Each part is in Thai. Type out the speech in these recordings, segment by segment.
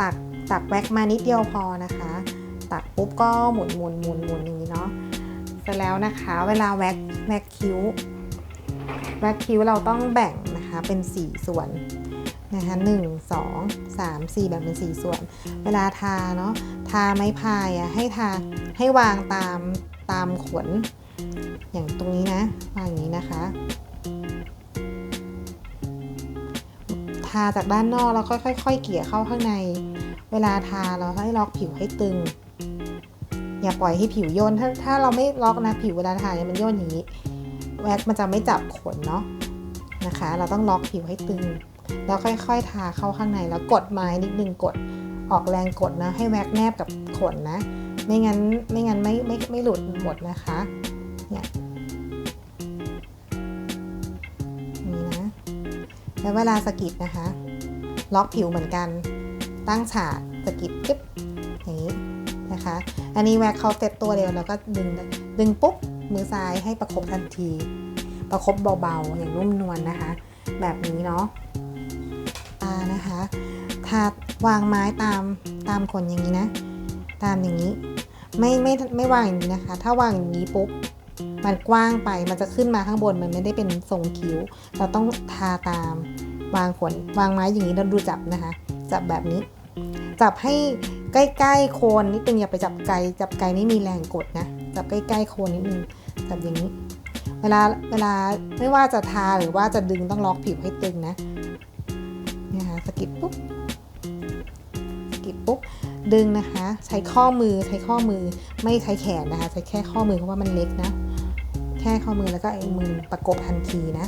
ตักตักแว็กมานิดเดียวพอนะคะ ตักปุ๊บก็หมุนหมุนหมุนหมุนอย่างนี้เนาะเสร็จแล้วนะคะ เวลาแว็กแว็กคิ้วแว็กคิ้วเราต้องแบ่งนะคะเป็น 4 ส่วนนะคะหนึ่งสองสามสี่แบ่งเป็น4ส่วน เวลาทาเนาะทาไม้พายอะให้ทาให้วางตามตามขน อย่างตรงนี้นะวางอย่างนี้นะคะ ทาจากด้านนอกแล้วค่อย ๆ เกี่ยเข้าข้างใน เวลาทาเราให้ล็อกผิวให้ตึง อย่าปล่อยให้ผิวย่นถ้าถ้าเราไม่ล็อกนะผิวเวลาทาเนี่ยมันย่นอย่างนี้ แว็กมันจะไม่จับขนเนาะนะคะ เราต้องล็อกผิวให้ตึง แล้วค่อยๆ ทาเข้าข้างในแล้วกดไม้นิดนึงกดออกแรงกดนะ ให้แว็กแนบกับขนนะ ไม่งั้นไม่งั้นไม่ไม่ไม่หลุดหมดนะคะเนี่ย แล้เวลาสกิดนะคะ ล็อกผิวเหมือนกัน ตั้งฉากสกิดปึ๊บอย่างนี้นะคะ อันนี้แว็กเขาเต็ดตัวเดียวแล้วก็ดึงดึงปุ๊บมือซ้ายให้ประคบทันที ประคบเบาๆ อย่างนุ่มนวลนะคะ แบบนี้เนาะตานะคะทาวางไม้ตามตามขนอย่างนี้นะ ตามอย่างนี้ ไม่ไม่ไม่วางอย่างนี้นะคะ ถ้าวางอย่างนี้ปุ๊บ มันกว้างไปมันจะขึ้นมาข้างบนมันไม่ได้เป็นทรงคิ้ว เราต้องทาตามวางขนวางไม้อย่างนี้เราดูจับนะคะ จับแบบนี้ จับให้ใกล้ๆโคนนิดนึงอย่าไปจับไกลจับไกลไม่มีแรงกดนะจับใกล้ๆโคนนิดนึงจับอย่างนี้ เวลาเวลาไม่ว่าจะทาหรือว่าจะดึงต้องล็อกผิวให้ตึงนะนี่ค่ะสกิดปุ๊บสกิดปุ๊บดึงนะคะ ใช้ข้อมือใช้ข้อมือไม่ใช้แขนนะคะ ใช้แค่ข้อมือเพราะว่ามันเล็กนะ แค่ข้อมือแล้วก็ไอ้มือประกบทันทีนะ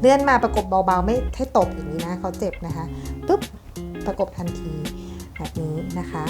เลื่อนมาประกบเบาๆ ไม่ให้ตบอย่างนี้นะเขาเจ็บนะคะปุ๊บประกบทันทีแบบนี้นะคะ